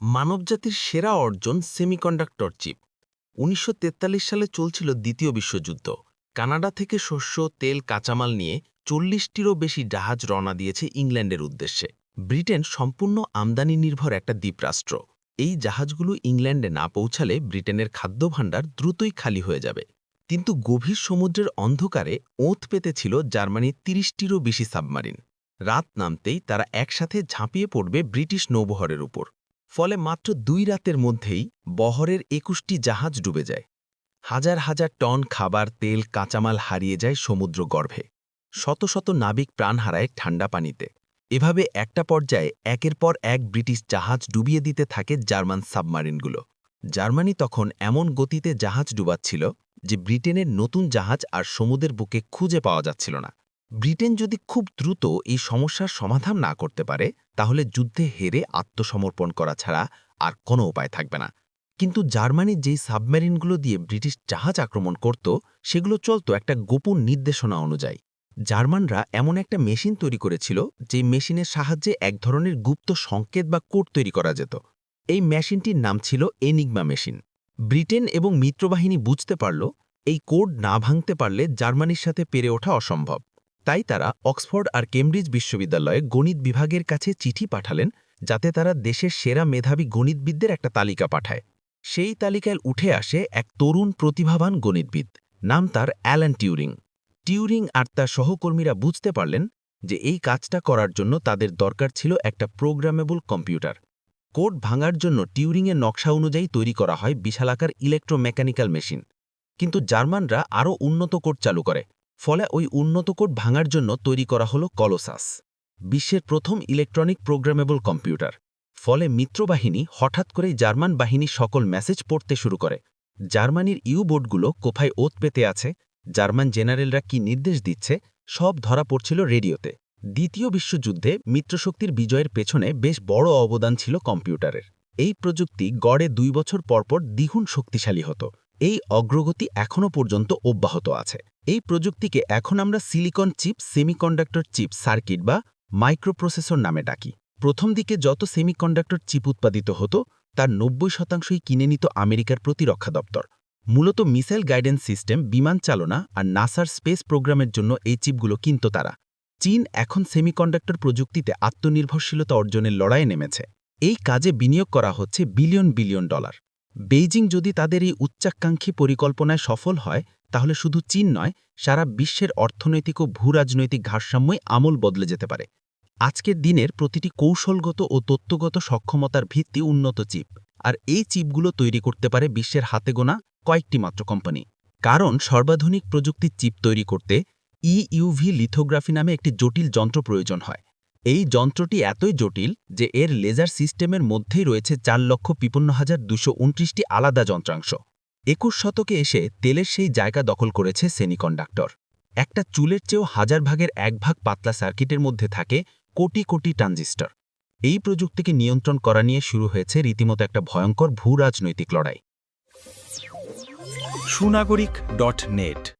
মানবজাতির সেরা অর্জন সেমিকন্ডাক্টর চিপ। উনিশশো তেতাল্লিশ সালে চলছিল দ্বিতীয় বিশ্বযুদ্ধ। কানাডা থেকে শস্য, তেল, কাঁচামাল নিয়ে চল্লিশটিরও বেশি জাহাজ রওনা দিয়েছে ইংল্যান্ডের উদ্দেশ্যে। ব্রিটেন সম্পূর্ণ আমদানি নির্ভর একটা দ্বীপরাষ্ট্র। এই জাহাজগুলো ইংল্যান্ডে না পৌঁছালে ব্রিটেনের খাদ্যভাণ্ডার দ্রুতই খালি হয়ে যাবে। কিন্তু গভীর সমুদ্রের অন্ধকারে ওঁত পেতেছিল জার্মানির তিরিশটিরও বেশি সাবমারিন। রাত নামতেই তারা একসাথে ঝাঁপিয়ে পড়বে ব্রিটিশ নৌবহরের উপর। ফলে মাত্র দুই রাতের মধ্যেই বহরের একুশটি জাহাজ ডুবে যায়। হাজার হাজার টন খাবার, তেল, কাঁচামাল হারিয়ে যায় সমুদ্র গর্ভে শত শত নাবিক প্রাণ হারায় ঠান্ডা পানিতে। এভাবে একটা পর্যায়ে একের পর এক ব্রিটিশ জাহাজ ডুবিয়ে দিতে থাকে জার্মান সাবমারিনগুলো। জার্মানি তখন এমন গতিতে জাহাজ ডুবাচ্ছিল যে ব্রিটেনের নতুন জাহাজ আর সমুদ্রের বুকে খুঁজে পাওয়া যাচ্ছিল না। ব্রিটেন যদি খুব দ্রুত এই সমস্যার সমাধান না করতে পারে, তাহলে যুদ্ধে হেরে আত্মসমর্পণ করা ছাড়া আর কোনো উপায় থাকবে না। কিন্তু জার্মানির যেই সাবমেরিনগুলো দিয়ে ব্রিটিশ জাহাজ আক্রমণ করত, সেগুলো চলত একটা গোপন নির্দেশনা অনুযায়ী। জার্মানরা এমন একটা মেশিন তৈরি করেছিল যে মেশিনের সাহায্যে এক ধরনের গুপ্ত সংকেত বা কোড তৈরি করা যেত। এই মেশিনটির নাম ছিল এনিগমা মেশিন। ব্রিটেন এবং মিত্রবাহিনী বুঝতে পারল, এই কোড না ভাঙতে পারলে জার্মানির সাথে পেরে ওঠা অসম্ভব। তাই তারা অক্সফোর্ড আর কেমব্রিজ বিশ্ববিদ্যালয়ে গণিত বিভাগের কাছে চিঠি পাঠালেন যাতে তারা দেশের সেরা মেধাবী গণিতবিদদের একটা তালিকা পাঠায়। সেই তালিকায় উঠে আসে এক তরুণ প্রতিভাবান গণিতবিদ, নাম তার অ্যালান টিউরিং। টিউরিং আর তার সহকর্মীরা বুঝতে পারলেন যে এই কাজটা করার জন্য তাদের দরকার ছিল একটা প্রোগ্রামেবল কম্পিউটার। কোড ভাঙার জন্য টিউরিংয়ের নকশা অনুযায়ী তৈরি করা হয় বিশালাকার ইলেকট্রোমেকানিক্যাল মেশিন। কিন্তু জার্মানরা আরও উন্নত কোড চালু করে। ফলে ওই উন্নত কোড ভাঙার জন্য তৈরি করা হলো কলোসাস, বিশ্বের প্রথম ইলেকট্রনিক প্রোগ্রামেবল কম্পিউটার। ফলে মিত্রবাহিনী হঠাৎ করেই জার্মান বাহিনী সকল মেসেজ পড়তে শুরু করে। জার্মানির ইউ বোর্ডগুলো কোথায় ওত পেতে আছে, জার্মান জেনারেলরা কি নির্দেশ দিচ্ছে, সব ধরা পড়ছিল রেডিওতে। দ্বিতীয় বিশ্বযুদ্ধে মিত্রশক্তির বিজয়ের পেছনে বেশ বড় অবদান ছিল কম্পিউটারের। এই প্রযুক্তি গড়ে দুই বছর পরপর দ্বিগুণ শক্তিশালী হতো। এই অগ্রগতি এখনও পর্যন্ত অব্যাহত আছে। এই প্রযুক্তিকে এখন আমরা silicon chip, semiconductor chip, circuit বা মাইক্রোপ্রসেসর নামে ডাকি। প্রথম দিকে যত সেমিকন্ডাক্টর চিপ উৎপাদিত হতো, তার নব্বই শতাংশই কিনে নিত আমেরিকার প্রতিরক্ষা দপ্তর। মূলত মিসাইল গাইডেন্স সিস্টেম, বিমান চালনা আর নাসার স্পেস প্রোগ্রামের জন্য এই চিপগুলো কিনত তারা। চীন এখন সেমিকন্ডাক্টর প্রযুক্তিতে আত্মনির্ভরশীলতা অর্জনের লড়াইয়ে নেমেছে। এই কাজে বিনিয়োগ করা হচ্ছে বিলিয়ন বিলিয়ন ডলার। বেইজিং যদি তাদের এই উচ্চাকাঙ্ক্ষী পরিকল্পনায় সফল হয়, তাহলে শুধু চীন নয়, সারা বিশ্বের অর্থনৈতিক ও ভূরাজনৈতিক ভারসাম্যই আমল বদলে যেতে পারে। আজকের দিনের প্রতিটি কৌশলগত ও তত্ত্বগত সক্ষমতার ভিত্তি উন্নত চিপ, আর এই চিপগুলো তৈরি করতে পারে বিশ্বের হাতে গোনা কয়েকটি মাত্র কোম্পানি। কারণ সর্বাধুনিক প্রযুক্তির চিপ তৈরি করতে ইইউভি লিথোগ্রাফি নামে একটি জটিল যন্ত্র প্রয়োজন হয়। এই যন্ত্রটি এতই জটিল যে এর লেজার সিস্টেমের মধ্যেই রয়েছে চার লক্ষ পিপন্ন হাজার দুশো উনত্রিশটি আলাদা যন্ত্রাংশ। একুশ শতকে এসে তেলের সেই জায়গা দখল করেছে সেনিকন্ডাক্টর একটা চুলের চেয়েও হাজার ভাগের এক ভাগ পাতলা সার্কিটের মধ্যে থাকে কোটি কোটি ট্রানজিস্টর। এই প্রযুক্তিকে নিয়ন্ত্রণ করা নিয়ে শুরু হয়েছে রীতিমতো একটা ভয়ঙ্কর ভূরাজনৈতিক লড়াই। সুনাগরিক ডট নেট